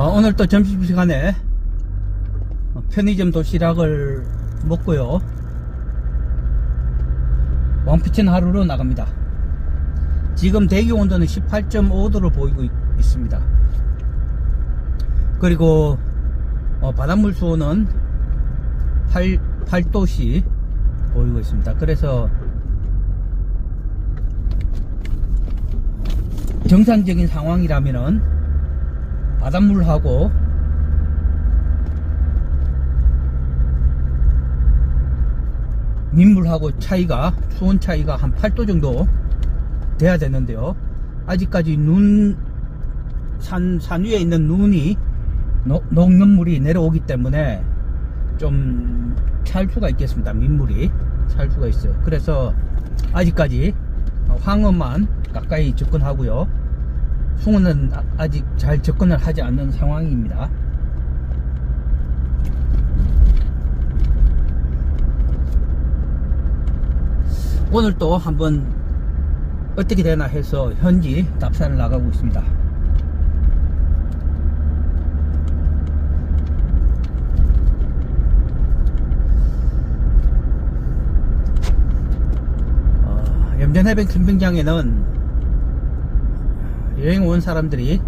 어, 오늘 또 점심시간에 어, 편의점 도시락을 먹고요. 왕피천 하루로 나갑니다. 지금 대기 온도는 18.5도를 보이고 있, 습니다 그리고 어, 바닷물 수온은 8, 8도씨 보이고 있습니다. 그래서 정상적인 상황이라면은 바닷물하고 민물하고 차이가 수온 차이가 한 8도 정도 돼야 되는데요. 아직까지 눈, 산, 산 위에 있는 눈이 녹, 녹는 물이 내려오기 때문에 좀 찰 수가 있겠습니다. 민물이 찰 수가 있어요. 그래서 아직까지 황어만 가까이 접근하고요. 아- 아직 잘 접근을 하지 않는 상황입니다. 오늘 또 한번 어떻게 되나 해서 현지 답사를 나가고 있습니다. 어, 염전해변 캠핑장에는 여행 온 사람들이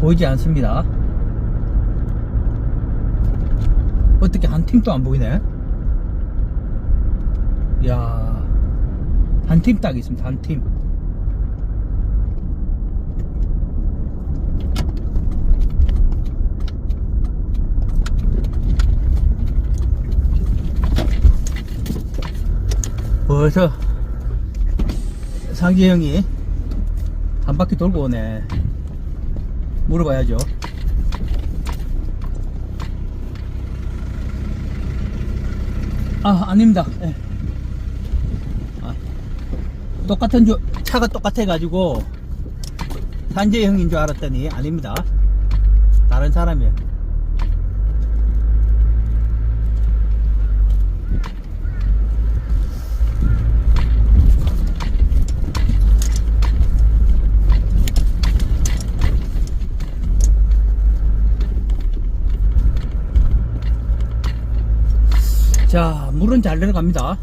보이지 않습니다. 어떻게 한 팀도 안 보이네? 야, 한 팀 딱 있습니다. 한 팀. 벌써 상기 형이 한 바퀴 돌고 오네. 물어봐야죠. 아, 아닙니다. 예. 아, 똑같은 줄, 차가 똑같아가지고, 산재 형인 줄 알았더니, 아닙니다. 다른 사람이에요. 자, 물은 잘 내려갑니다.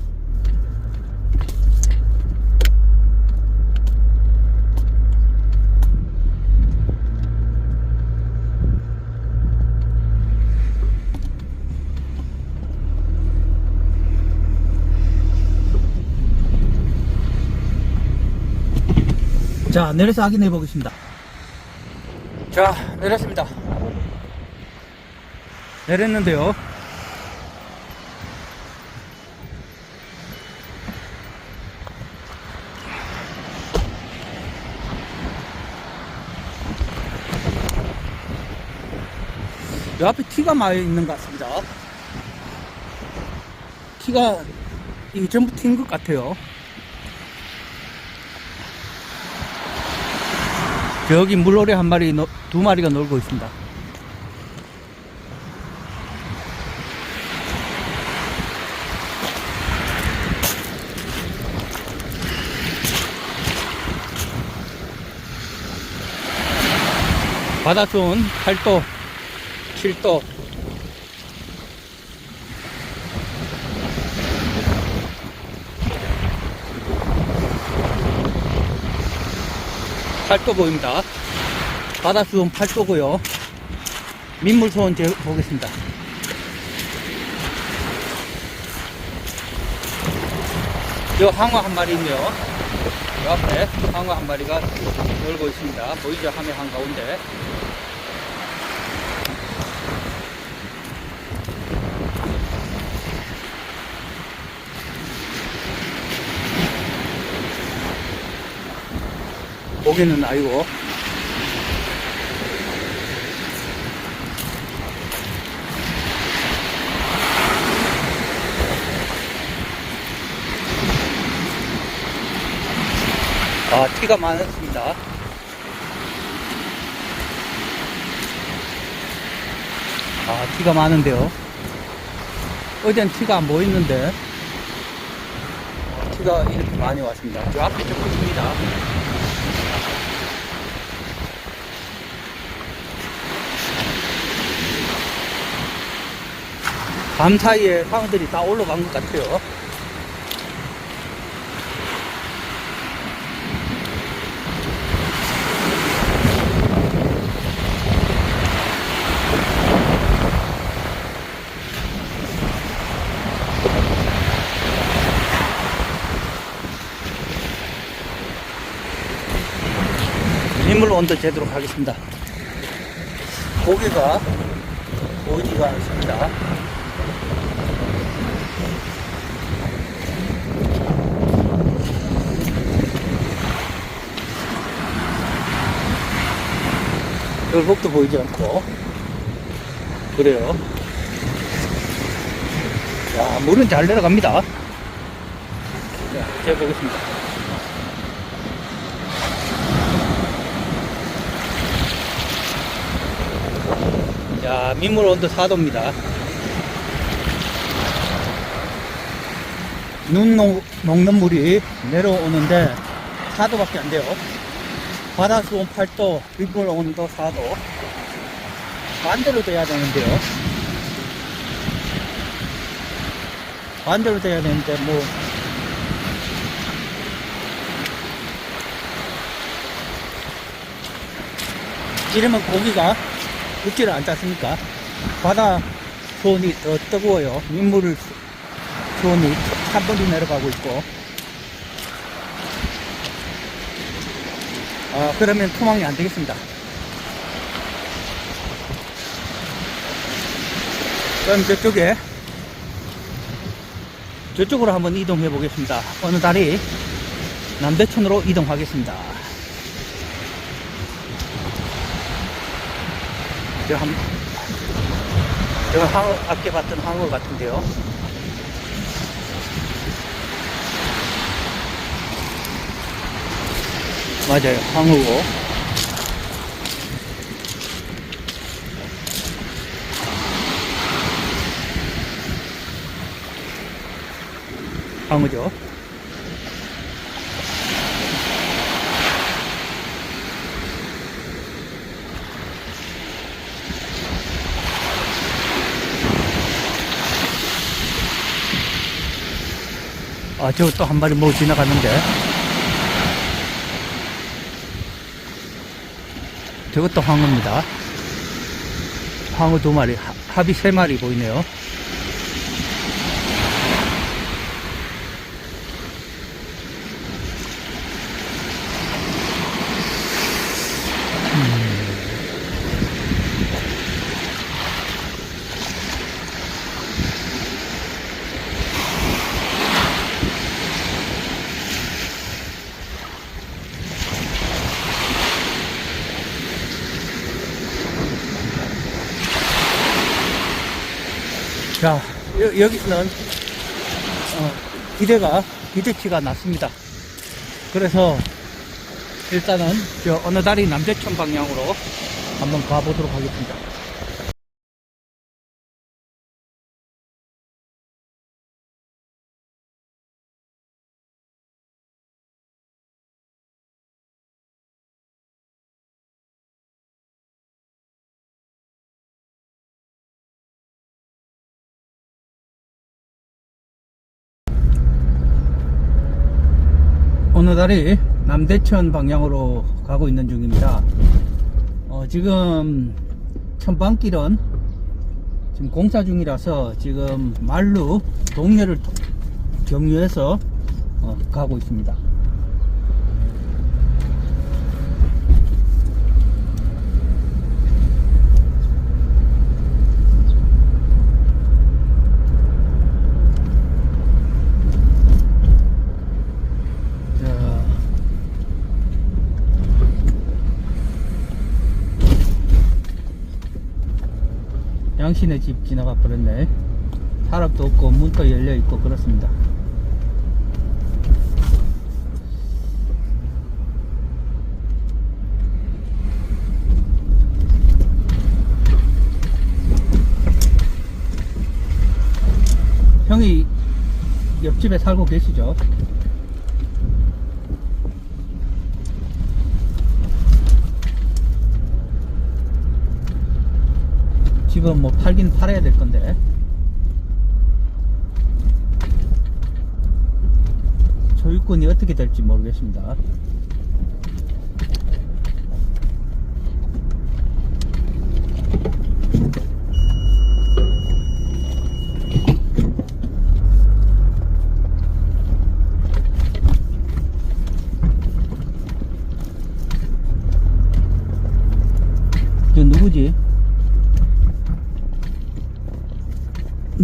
자, 내려서 확인해 보겠습니다. 자, 내렸습니다. 내렸는데요. 티가 많이 있는 것 같습니다. 티가 이게 전부 튄 것 같아요. 저기 물오래 한 마리, 노- 두 마리가 놀고 있습니다. 바닷수온 8도, 7도. 팔도 보입니다. 바닷수온 8도고요. 민물수온 제 보겠습니다. 요 항어 한 마리 있네요. 요 앞에 항어 한 마리가 놀고 있습니다. 보이죠? 화면 한가운데. 고기는 아니고. 아 티가 많았습니다. 아 티가 많은데요. 어젠 티가 안 보이는데. 티가 이렇게 많이 왔습니다. 저 앞에 좀 있습니다 밤 사이에 상어들이 다 올라간 것 같아요. 민물 온도 재도록 하겠습니다. 고개가 보이지가 않습니다. 열복도 보이지 않고 그래요. 자, 물은 잘 내려갑니다. 자, 재보겠습니다. 자, 민물 온도 4도입니다. 눈 녹, 녹는 물이 내려오는데 4도밖에 안 돼요. 바다 수온 8도, 민물 온도 4도. 반대로 돼야 되는데요. 반대로 돼야 되는데, 뭐, 이러면 고기가 육지를 안 짰습니까? 바다 수온이 더 뜨거워요. 민물 수- 수온이 찬물이 내려가고 있고. 아, 그러면 토막이 안 되겠습니다. 그럼 저쪽에, 저쪽으로 한번 이동해 보겠습니다. 어느 달이 남대천으로 이동하겠습니다. 저 한, 저 항어, 아까 봤던 항어 같은데요. 맞아요, 항어고. 항어죠. 아, 저 또 한 마리 뭐 지나갔는데. 저것도 황어입니다. 황어 두 마리, 하- 합이 세 마리 보이네요. 자, 여, 여기서는, 어, 기대가, 기대치가 낮습니다. 그래서, 일단은, 저, 어느 다리 남대천 방향으로 한번 가보도록 하겠습니다. 달이 남대천 방향으로 가고 있는 중입니다. 어, 지금 천방길은 지금 공사 중이라서 지금 말루 동료를 통- 경유해서 어, 가고 있습니다. 자, 양신의 집 지나가 버렸네. 사람도 없고 문도 열려 있고 그렇습니다. 형이 옆집에 살고 계시죠? 지금 뭐 팔긴 팔아야 될 건데. 소유권이 어떻게 될지 모르겠습니다.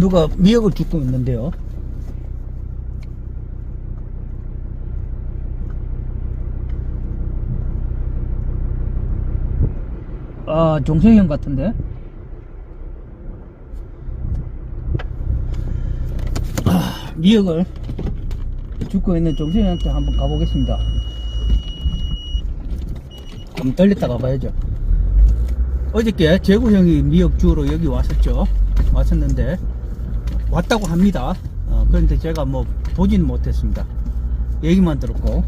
누가 미역을 줍고 있는데요. 아, 종성형 같은데? 아, 미역을 줍고 있는 종성형한테 한번 가보겠습니다. 좀 떨렸다 가봐야죠. 어저께 재구 형이 미역 주우러 여기 왔었죠. 왔었는데 왔다고 합니다. 어, 그런데 제가 뭐 보지는 못했습니다. 얘기만 들었고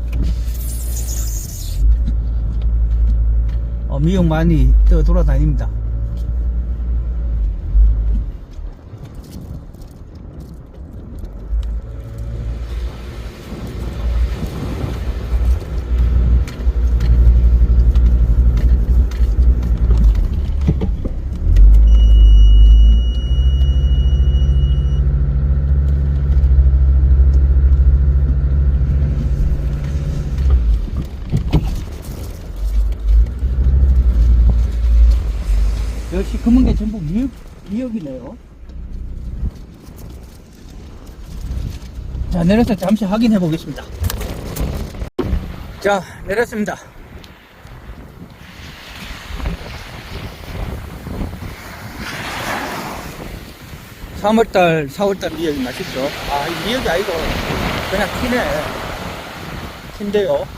어, 미역 많이 떠 돌아다닙니다. 역시 검은 게 전부 미역, 미역이네요. 자, 내려서 잠시 확인해 보겠습니다. 자, 내렸습니다. 삼월달 4월달 미역이 맛있죠. 아, 이 미역이 아니고 그냥 키네. 키인데요.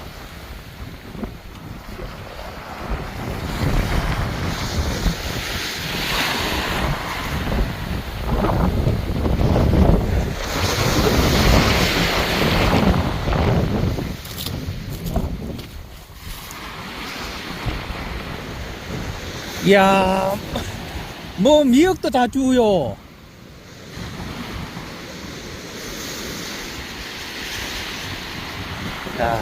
이야, 뭐 미역도 다 주요. 자,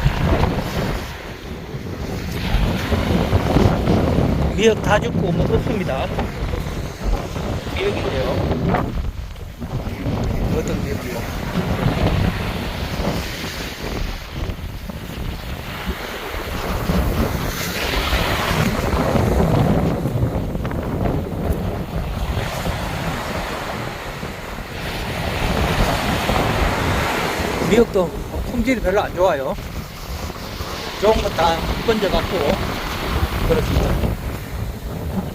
미역 다 줍고 뭐 없습니다. 미역인데요. 어떤 미역이요? 미역도 품질이 별로 안 좋아요. 좋은 거다 번져 갖고 그렇습니다.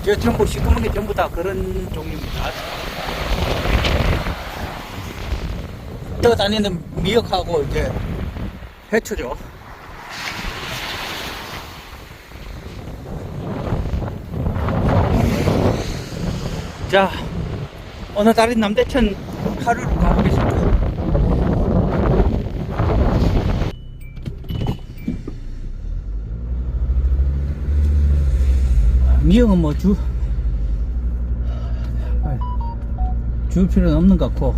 저 전부 시커먼 게 전부 다 그런 종류입니다. 떠다니는 미역하고 이제 해초죠. 자, 오늘 달인 남대천 하루를 가보겠습니다. 미역은 뭐 주, 줄 필요는 없는 것 같고,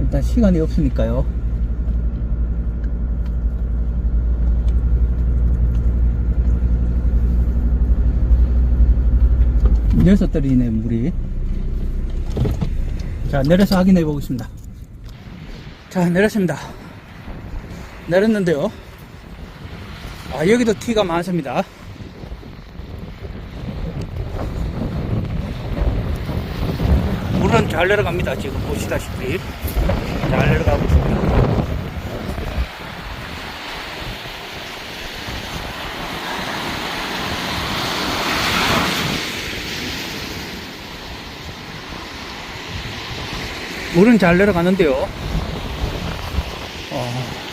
일단 시간이 없으니까요. 여섯 떨이네 물이. 자, 내려서 확인해 보겠습니다. 자, 내렸습니다. 내렸는데요. 아, 여기도 티가 많습니다. 물은 잘 내려갑니다. 지금 보시다시피. 잘 내려가고 있습니다. 물은 잘 내려가는데요. 어,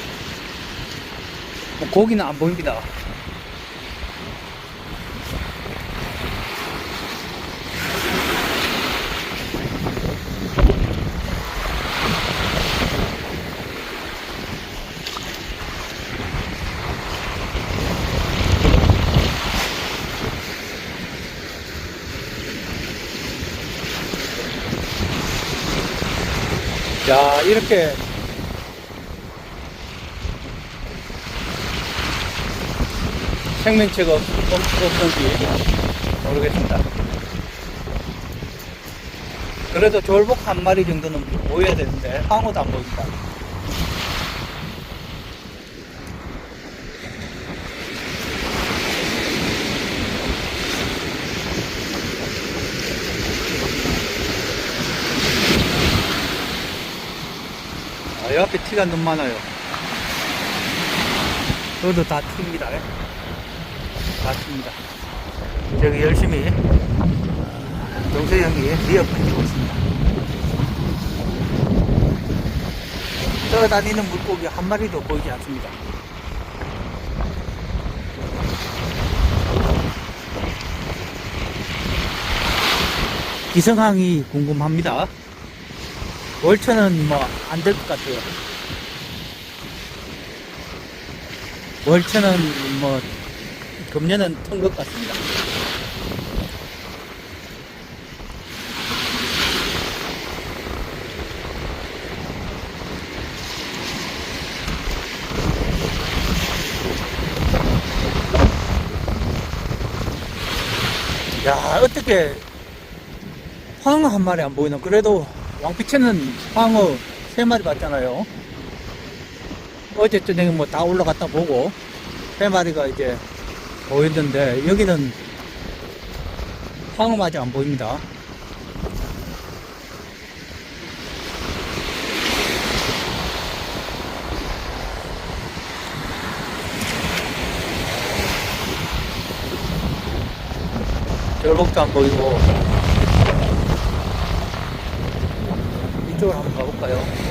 뭐 고기는 안 보입니다. 야 이렇게 생명체가 없, 없는지 모르겠습니다. 그래도 졸복 한 마리 정도는 보여야 되는데, 황호도 안 보인다. 아, 옆에 티가 너무 많아요. 저도 다 팁니다. 예. 다 팁니다. 저기 열심히 동세 형이 리어 끊고 있습니다. 떠다니는 물고기 한 마리도 보이지 않습니다. 기성항이 궁금합니다. 월천은 뭐 안 될 것 같아요. 월천은 뭐 금년은 튼 것 같습니다. 야 어떻게 황어 한 마리 안 보이나? 그래도 왕피체는 황어 세 마리 봤잖아요. 어제 저녁에 뭐 다 올라갔다 보고 세 마리가 이제 보이던데 여기는 황어마저 안 보입니다. 절복도 안 보이고 이쪽으로 한번 가볼까요?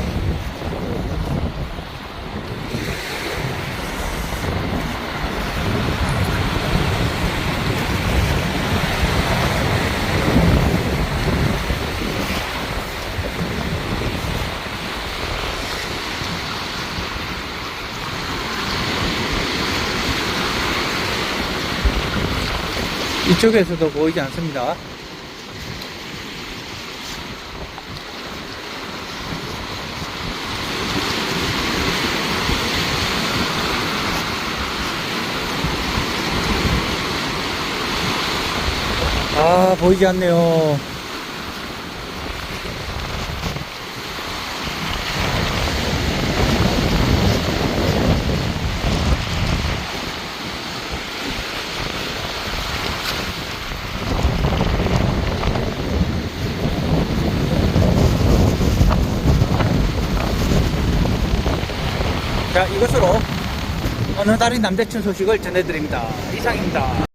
이쪽에서도 보이지 않습니다. 아, 보이지 않네요. 자, 이것으로 어느 달인 남대춘 소식을 전해드립니다. 이상입니다.